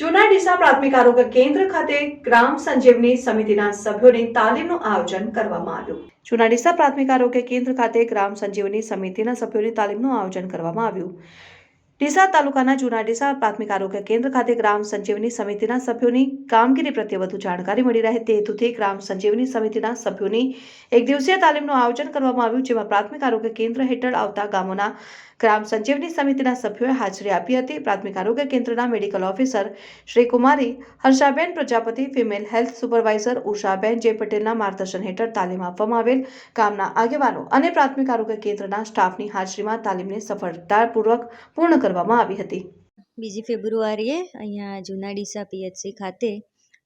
જૂના ડીસા પ્રાથમિક આરોગ્ય કેન્દ્ર ખાતે ગ્રામ સંજીવની સમિતિના સભ્યોની તાલીમનું આયોજન કરવામાં આવ્યું. જૂના ડીસા પ્રાથમિક આરોગ્ય કેન્દ્ર ખાતે ગ્રામ સંજીવની સમિતિના સભ્યોની તાલીમનું આયોજન કરવામાં આવ્યું. ડીસા તાલુકાના જૂના ડીસા પ્રાથમિક આરોગ્ય કેન્દ્ર ખાતે ગ્રામ સંજીવની સમિતિના સભ્યોની કામગીરી પ્રત્યે વધુ જાણકારી મળી રહે તે હેતુથી ગ્રામ સંજીવની સમિતિના સભ્યોની એક દિવસીય તાલીમનું આયોજન કરવામાં આવ્યું, જેમાં પ્રાથમિક આરોગ્ય કેન્દ્ર હેઠળ આવતા ગામોના ગ્રામ સંજીવની સમિતિના સભ્યોએ હાજરી આપી હતી. પ્રાથમિક આરોગ્ય કેન્દ્રના medical officer Shri Kumari Harshaben Prajapati, female health supervisor Ushaben, J પટેલના માર્ગદર્શન હેઠળ તાલીમ આપવામાં આવેલ ગામના આગેવાનો અને પ્રાથમિક આરોગ્ય કેન્દ્રના સ્ટાફની હાજરીમાં તાલીમને સફળતાપૂર્વક પૂર્ણ કરવામાં આવી હતી. બીજી ફેબ્રુઆરીએ અહીંયા જૂના ડીસા પીએચસી ખાતે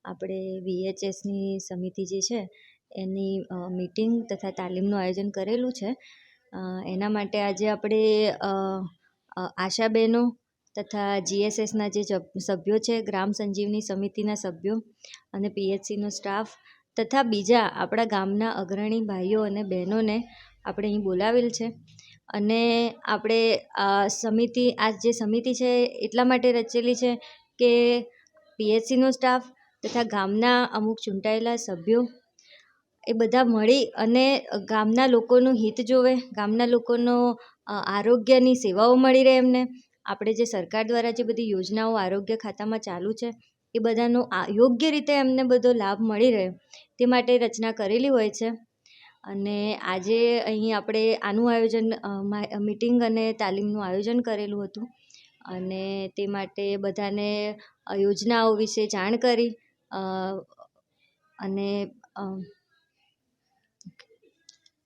આપણે વીએચએસની સમિતિ જે છે, એની મીટિંગ તથા તાલીમનું આયોજન કરેલું છે. એના માટે આજે આપણે આશાબહેનો તથા જીએસએસના જે સભ્યો છે, ગ્રામ સંજીવની સમિતિના સભ્યો અને પીએચસીનો સ્ટાફ તથા બીજા આપણા ગામના અગ્રણી ભાઈઓ અને બહેનોને આપણે અહીં બોલાવેલ છે. અને આપણે આ સમિતિ, આ જે સમિતિ છે, એટલા માટે રચેલી છે કે પીએચસીનો સ્ટાફ તથા ગામના અમુક ચૂંટાયેલા સભ્યો એ બધા મળી અને ગામના લોકોનું હિત જોવે, ગામના લોકોનો આરોગ્યની સેવાઓ મળી રહે એમને. આપણે જે સરકાર દ્વારા જે બધી યોજનાઓ આરોગ્ય ખાતામાં ચાલુ છે, એ બધાનો યોગ્ય રીતે એમને બધો લાભ મળી રહે. તે માટે રચના કરેલી હોય છે. અને આજે અહીં આપણે આનું આયોજન મિટિંગ અને તાલીમનું આયોજન કરેલું હતું. અને તે માટે બધાને યોજનાઓ વિશે જાણ કરી અને